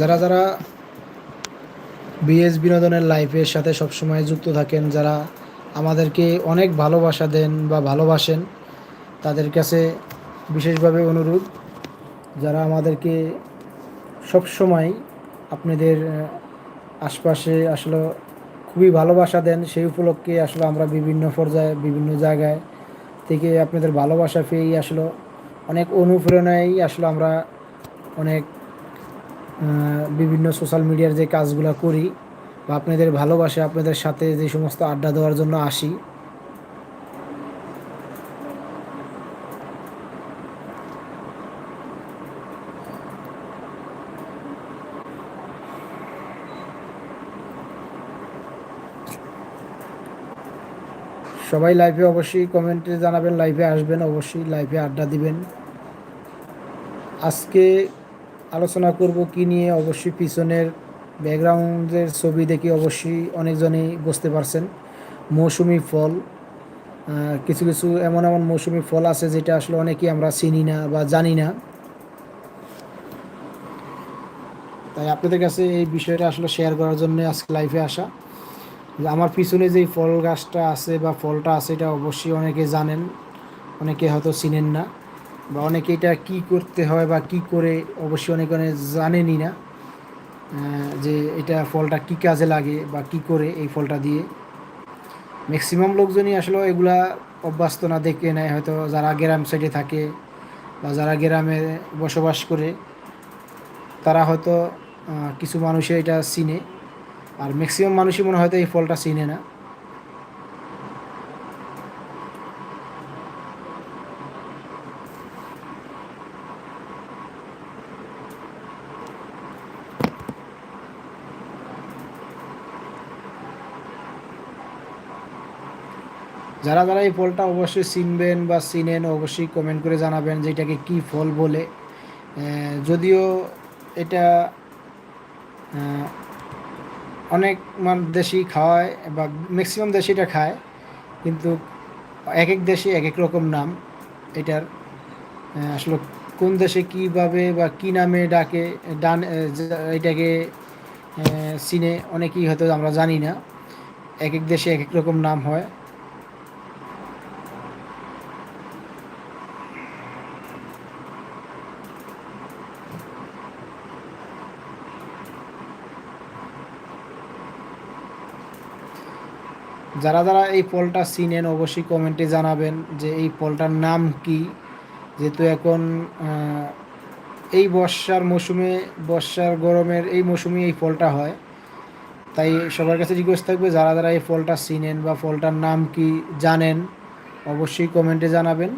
যারা যারা বিএস বিনোদনের লাইফের সাথে সবসময় যুক্ত থাকেন, যারা আমাদেরকে অনেক ভালোবাসা দেন বা ভালোবাসেন, তাদের কাছে বিশেষভাবে অনুরোধ, যারা আমাদেরকে সবসময় আপনাদের আশপাশে আসলে খুবই ভালোবাসা দেন, সেই উপলক্ষে আসলে আমরা বিভিন্ন পর্যায়ে, বিভিন্ন জায়গায় থেকে আপনাদের ভালোবাসা পেয়েই আসলে অনেক অনুপ্রেরণায় আসলে আমরা অনেক বিভিন্ন সোশ্যাল মিডিয়ার যে কাজগুলো করি বা আপনাদের ভালোবাসে, আপনাদের সাথে যে সমস্ত আড্ডা দেওয়ার জন্য আসি। সবাই লাইভে অবশ্যই কমেন্টে জানাবেন লাইভে আসবেন, অবশ্যই লাইভে আড্ডা দিবেন। আজকে আলোচনা করব কি নিয়ে, অবশ্যই পিছনের ব্যাকগ্রাউন্ডের ছবি দেখে অবশ্যই অনেকজনই বুঝতে পারছেন। মৌসুমি ফল কিছু কিছু এমন এমন মৌসুমি ফল আছে যেটা আসলে অনেকেই আমরা চিনি না বা জানি না। তাই আপনাদের কাছে এই বিষয়টা আসলে শেয়ার করার জন্য আজকে লাইফে আসা। যে আমার পিছনে যেই ফল গাছটা আছে বা ফলটা আছে এটা অবশ্যই অনেকে জানেন, অনেকে হয়তো চিনেন না। বা অনেকে এটা কী করতে হয় বা কি করে, অবশ্যই অনেকে অনেক জানেনই না যে এটা ফলটা কি কাজে লাগে বা কি করে এই ফলটা দিয়ে। ম্যাক্সিমাম লোকজনই আসলে এগুলা অভ্যস্ত না, দেখে নেয়। হয়তো যারা গ্রাম সাইডে থাকে বা যারা গ্রামে বসবাস করে, তারা হয়তো কিছু মানুষে এটা চিনে। আর ম্যাক্সিমাম মানুষই মনে হয়তো এই ফলটা চিনে না। যারা যারা এই ফলটা অবশ্যই চিনবেন বা চিনেন, অবশ্যই কমেন্ট করে জানাবেন যে এটাকে কী ফল বলে। যদিও এটা অনেক মান দেশই খাওয়ায় বা ম্যাক্সিমাম দেশে এটা খায়, কিন্তু এক এক দেশে এক এক রকম নাম। এটার আসলে কোন দেশে কীভাবে বা কী নামে ডাকে, ডান এটাকে চিনে অনেকেই হয়তো আমরা জানি না। এক এক দেশে এক এক রকম নাম হয়। যারা যারা এই ফলটা চিনেন, অবশ্যই কমেন্টে জানাবেন যে এই ফলটার নাম কি। যেহেতু এখন এই বর্ষার মৌসুমে, বর্ষার গরমের এই মৌসুমে এই ফলটা হয়। তাই সবার কাছে রিকোয়েস্ট থাকবে, যারা যারা এই ফলটা চিনেন বা ফলটার নাম কি জানেন, অবশ্যই কমেন্টে জানাবেন।